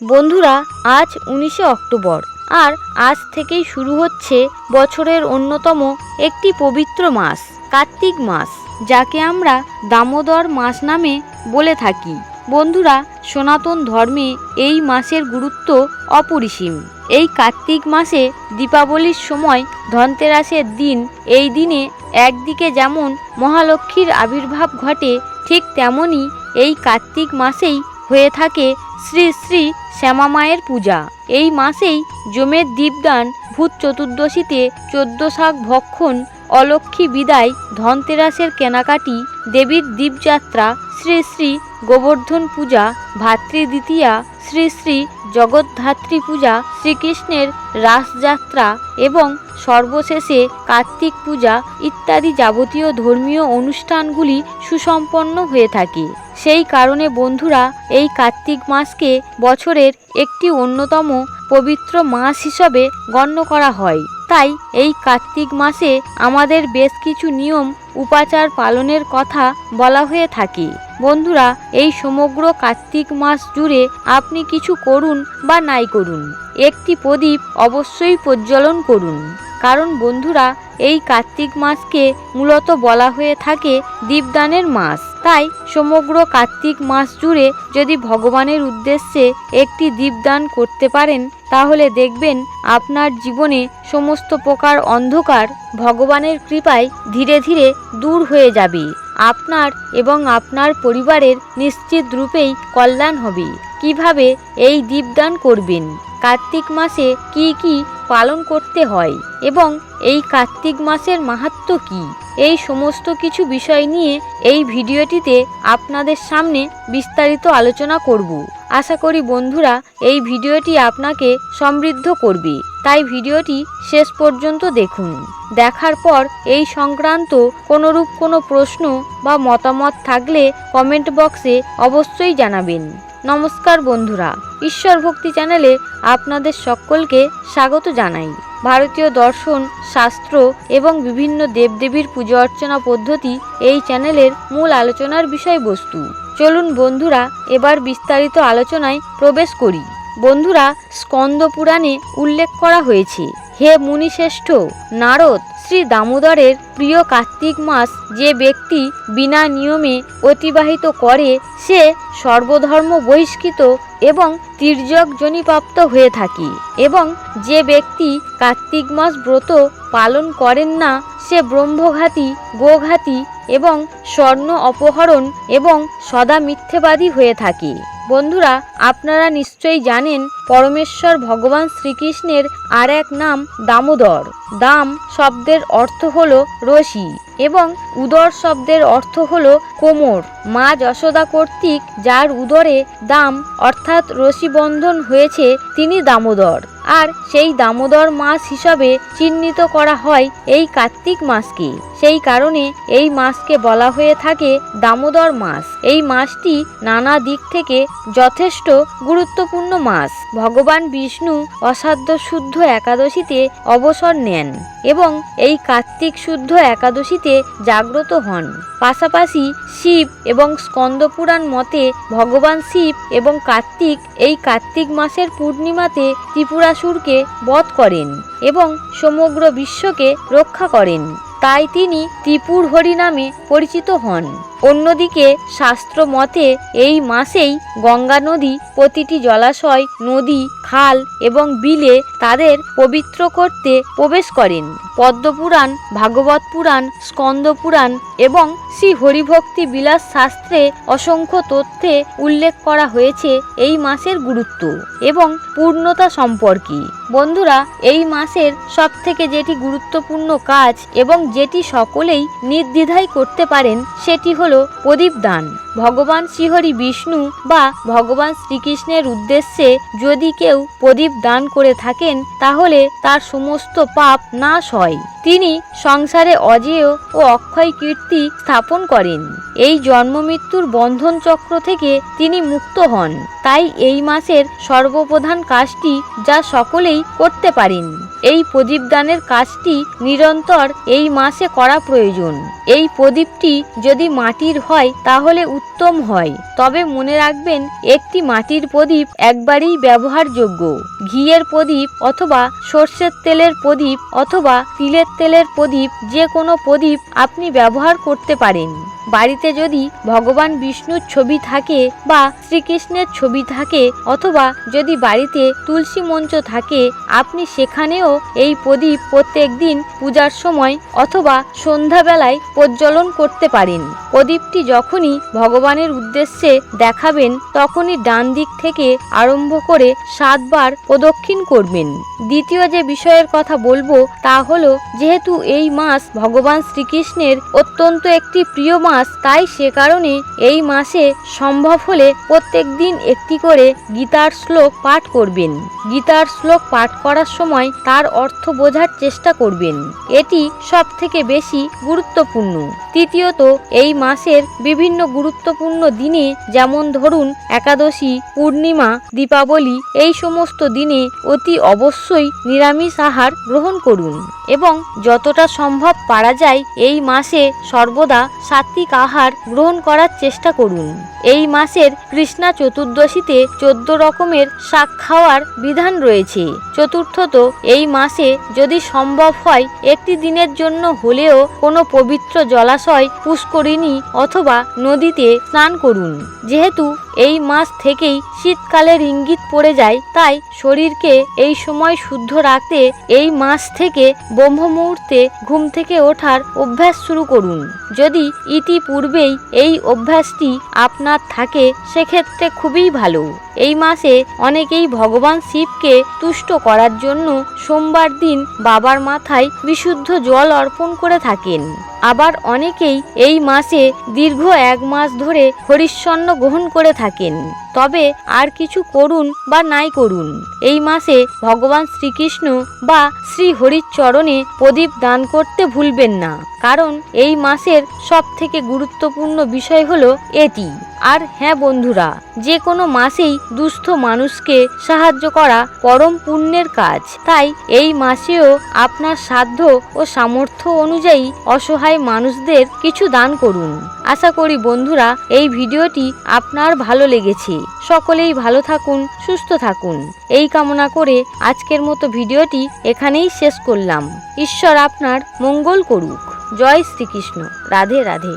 বন্ধুরা, আজ উনিশে অক্টোবর। আর আজ থেকেই শুরু হচ্ছে বছরের অন্যতম একটি পবিত্র মাস, কার্তিক মাস, যাকে আমরা দামোদর মাস নামে বলে থাকি। বন্ধুরা, সনাতন ধর্মে এই মাসের গুরুত্ব অপরিসীম। এই কার্তিক মাসে দীপাবলির সময় ধনতেরাসের দিন, এই দিনে একদিকে যেমন মহালক্ষ্মীর আবির্ভাব ঘটে, ঠিক তেমনই এই কার্তিক মাসেই হয়ে থাকে শ্রী শ্রী শ্যামা মায়ের পূজা। এই মাসেই জমের দীপদান ভূত চতুর্দশীতে চোদ্দ শাক ভক্ষণ, অলক্ষ্মী বিদায়, ধনতেরাসের কেনাকাটি, দেবীর দীপযাত্রা, শ্রী শ্রী গোবর্ধন পূজা ভাতৃদ্বিতীয়া শ্রী শ্রী জগদ্ধাত্রী পূজা, শ্রীকৃষ্ণের রাসযাত্রা এবং সর্বশেষে কার্তিক পূজা ইত্যাদি যাবতীয় ধর্মীয় অনুষ্ঠানগুলি সুসম্পন্ন হয়ে থাকে। সেই কারণে বন্ধুরা, এই কার্তিক মাসকে বছরের একটি অন্যতম পবিত্র মাস হিসাবে গণ্য করা হয়। তাই এই কার্তিক মাসে আমাদের বেশ কিছু নিয়ম, উপাচার পালনের কথা বলা হয়ে থাকে। বন্ধুরা, এই সমগ্র কার্তিক মাস জুড়ে আপনি কিছু করুন বা নাই করুন। একটি প্রদীপ অবশ্যই প্রজ্বলন করুন। কারণ বন্ধুরা, এই কার্তিক মাসকে মূলত বলা হয়ে থাকে দীপদানের মাস। তাই সমগ্র কার্তিক মাস জুড়ে যদি ভগবানের উদ্দেশ্যে একটি দীপদান করতে পারেন, তাহলে দেখবেন আপনার জীবনে সমস্ত প্রকার অন্ধকার ভগবানের কৃপায় ধীরে ধীরে দূর হয়ে যাবে। আপনার এবং আপনার পরিবারের নিশ্চিত রূপেই কল্যাণ হবে। কীভাবে এই দীপদান করবেন? কার্তিক মাসে কি কি পালন করতে হয় এবং এই কার্তিক মাসের মাহাত্ম কি? এই সমস্ত কিছু বিষয় নিয়ে এই ভিডিওটিতে আপনাদের সামনে বিস্তারিত আলোচনা করব। আশা করি বন্ধুরা এই ভিডিওটি আপনাকে সমৃদ্ধ করবে। তাই ভিডিওটি শেষ পর্যন্ত দেখুন। দেখার পর এই সংক্রান্ত কোনোরূপ কোনো প্রশ্ন বা মতামত থাকলে কমেন্ট বক্সে অবশ্যই জানাবেন। নমস্কার বন্ধুরা, ঈশ্বর ভক্তি চ্যানেলে আপনাদের সকলকে স্বাগত জানাই। ভারতীয় দর্শন, শাস্ত্র এবং বিভিন্ন দেবদেবীর পুজো অর্চনা পদ্ধতি এই চ্যানেলের মূল আলোচনার বিষয়বস্তু। চলুন বন্ধুরা, এবার বিস্তারিত আলোচনায় প্রবেশ করি। বন্ধুরা, স্কন্দ পুরাণে উল্লেখ করা হয়েছে, হে মুনিশ্রেষ্ঠ, নারদ, শ্রী দামোদরের প্রিয় কার্তিক মাস যে ব্যক্তি বিনা নিয়মে অতিবাহিত করে, সে সর্বধর্ম বহিষ্কৃত এবং তির্যক জনিপ্রাপ্ত হয়ে থাকে এবং যে ব্যক্তি কার্তিক মাস ব্রত পালন করেন না, সে ব্রহ্মঘাতী, গোঘাতী এবং স্বর্ণ অপহরণ এবং সদা মিথ্যেবাদী হয়ে থাকে। বন্ধুরা, আপনারা নিশ্চয়ই জানেন পরমেশ্বর ভগবান শ্রীকৃষ্ণের আর এক নাম দামোদর। দাম শব্দের অর্থ হল রশি এবং উদর শব্দের অর্থ হল কোমর। মা যশোদা কর্তৃক যার উদরে দাম অর্থাৎ রশি বন্ধন হয়েছে, তিনি দামোদর। আর সেই দামোদর মাস হিসাবে চিহ্নিত করা হয় এই কার্তিক মাসকে সেই কারণে এই মাসকে বলা হয়ে থাকে দামোদর মাস। এই মাসটি নানা দিক থেকে যথেষ্ট গুরুত্বপূর্ণ মাস ভগবান বিষ্ণু অসাধ্য শুদ্ধ একাদশীতে অবসর নেন এবং এই কার্তিক শুদ্ধ একাদশীতে জাগ্রত হন। পাশাপাশি শিব এবং স্কন্দপুরাণ মতে ভগবান শিব এবং কার্তিক এই কার্তিক মাসের পূর্ণিমাতে ত্রিপুরাসুরকে বধ করেন এবং সমগ্র বিশ্বকে রক্ষা করেন। তাই তিনি ত্রিপুর হরি নামে পরিচিত হন। অন্যদিকে শাস্ত্র মতে এই মাসেই গঙ্গা নদী, প্রতিটি জলাশয়, নদী, খাল এবং বিলে তাদের পবিত্র করতে প্রবেশ করেন। পদ্মপুরাণ, ভাগবত পুরাণ, স্কন্দ পুরাণ এবং শ্রী হরিভক্তি বিলাস শাস্ত্রে অসংখ্য তথ্যে উল্লেখ করা হয়েছে এই মাসের গুরুত্ব এবং পূর্ণতা সম্পর্কে। বন্ধুরা, এই মাসের সবথেকে যেটি গুরুত্বপূর্ণ কাজ এবং যেটি সকলেই নির্দ্বিধায় করতে পারেন, সেটি হলো প্রদীপ দান। ভগবান শ্রীহরি বিষ্ণু বা ভগবান শ্রীকৃষ্ণের উদ্দেশ্যে যদি কেউ প্রদীপ দান করে থাকেন, তাহলে তার সমস্ত পাপ নাশ হয়। তিনি সংসারে অজেয় ও অক্ষয় কীর্তি স্থাপন করেন। এই জন্ম মৃত্যুর বন্ধন চক্র থেকে তিনি মুক্ত হন। তাই এই মাসের সর্বপ্রধান কাজটি যা সকলেই করতে পারেন। এই প্রদীপদানের কাজটি নিরন্তর এই মাসে করা প্রয়োজন। এই প্রদীপটি যদি মাটির হয়, তাহলে উত্তম হয়। তবে মনে রাখবেন, একটি মাটির প্রদীপ একবারেই ব্যবহারযোগ্য। ঘিয়ের প্রদীপ অথবা সর্ষের তেলের প্রদীপ অথবা তিলের তেলের প্রদীপ যে কোনো প্রদীপ আপনি ব্যবহার করতে পারেন। বাড়িতে যদি ভগবান বিষ্ণুর ছবি থাকে বা শ্রীকৃষ্ণের ছবি থাকে অথবা যদি বাড়িতে তুলসী মঞ্চ থাকে, আপনি সেখানেও এই প্রদীপ প্রত্যেক দিন পূজার সময় অথবা সন্ধ্যাবেলায় প্রজ্বলন করতে পারেন। প্রদীপটি যখনই ভগবানের উদ্দেশ্যে দেখাবেন, তখনই ডান দিক থেকে আরম্ভ করে সাতবার প্রদক্ষিণ করবেন। দ্বিতীয় যে বিষয়ের কথা বলব, তা হলো, যেহেতু এই মাস ভগবান শ্রীকৃষ্ণের অত্যন্ত একটি প্রিয় মাস তাই সে কারণে এই মাসে সম্ভব হলে প্রত্যেক দিন একটি করে গীতার শ্লোক পাঠ করবেন। গীতার শ্লোক পাঠ করার সময় তার অর্থ বোঝার চেষ্টা করবেন। এটি সব থেকে বেশি গুরুত্বপূর্ণ। তৃতীয়ত, এই মাসের বিভিন্ন গুরুত্বপূর্ণ দিনে যেমন ধরুন একাদশী, পূর্ণিমা, দীপাবলি, এই সমস্ত দিনে অতি অবশ্যই নিরামিষ আহার গ্রহণ করুন। এবং যতটা সম্ভব পারা যায় এই মাসে সর্বদা সাত্বিক আহার গ্রহণ করার চেষ্টা করুন। এই মাসের কৃষ্ণা চতুর্দশীতে চোদ্দ রকমের শাক খাওয়ার বিধান রয়েছে। চতুর্থত, এই মাসে যদি সম্ভব হয়, একটি দিনের জন্য হলেও কোনো পবিত্র জলাশয়, পুষ্করিণী অথবা নদীতে স্নান করুন। যেহেতু এই মাস থেকেই শীতকালের ইঙ্গিত পড়ে যায়, তাই শরীরকে এই সময় শুদ্ধ রাখতে এই মাস থেকে ব্রহ্ম মুহূর্তে ঘুম থেকে ওঠার অভ্যাস শুরু করুন। যদি ইতিপূর্বেই এই অভ্যাসটি আপনার থাকে, সেক্ষেত্রে খুবই ভালো। এই মাসে অনেকেই ভগবান শিবকে তুষ্ট করার জন্য সোমবার দিন বাবার মাথায় বিশুদ্ধ জল অর্পণ করে থাকেন। আবার অনেকেই এই মাসে দীর্ঘ এক মাস ধরে হরিশ্চন্ন গ্রহণ করে থাকেন। তবে আর কিছু করুন বা নাই করুন, এই মাসে ভগবান শ্রীকৃষ্ণ বা শ্রী হরির চরণে প্রদীপ দান করতে ভুলবেন না। কারণ এই মাসের সব থেকে গুরুত্বপূর্ণ বিষয় হলো এটি। আর হ্যাঁ বন্ধুরা, যে কোনো মাসেই দুস্থ মানুষকে সাহায্য করা পরম পুণ্যের কাজ। তাই এই মাসেও আপনার সাধ্য ও সামর্থ্য অনুযায়ী অসহায় মানুষদের কিছু দান করুন। আশা করি বন্ধুরা, এই ভিডিওটি আপনার ভালো লেগেছে। সকলেই ভালো থাকুন, সুস্থ থাকুন। এই কামনা করে আজকের মতো ভিডিওটি এখানেই শেষ করলাম। ঈশ্বর আপনার মঙ্গল করুক। জয় শ্রীকৃষ্ণ। রাধে রাধে।